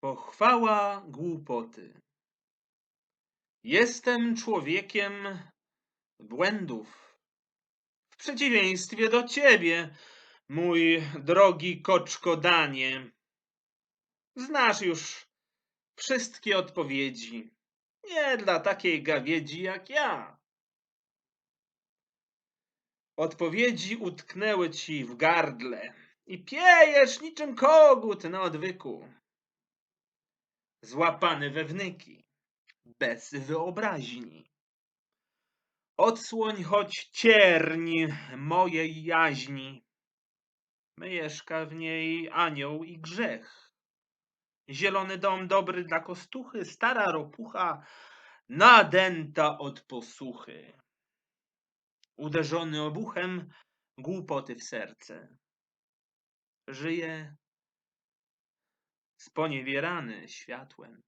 Pochwała głupoty. Jestem człowiekiem błędów. W przeciwieństwie do ciebie, mój drogi koczkodanie. Znasz już wszystkie odpowiedzi. Nie dla takiej gawiedzi jak ja. Odpowiedzi utknęły ci w gardle i piejesz niczym kogut na odwyku. Złapany we wnyki, bez wyobraźni. Odsłoń choć cierń mojej jaźni. Mieszka w niej anioł i grzech. Zielony dom dobry dla kostuchy, stara ropucha, nadęta od posłuchy. Uderzony obuchem głupoty w serce. Żyje sponiewierany światłem.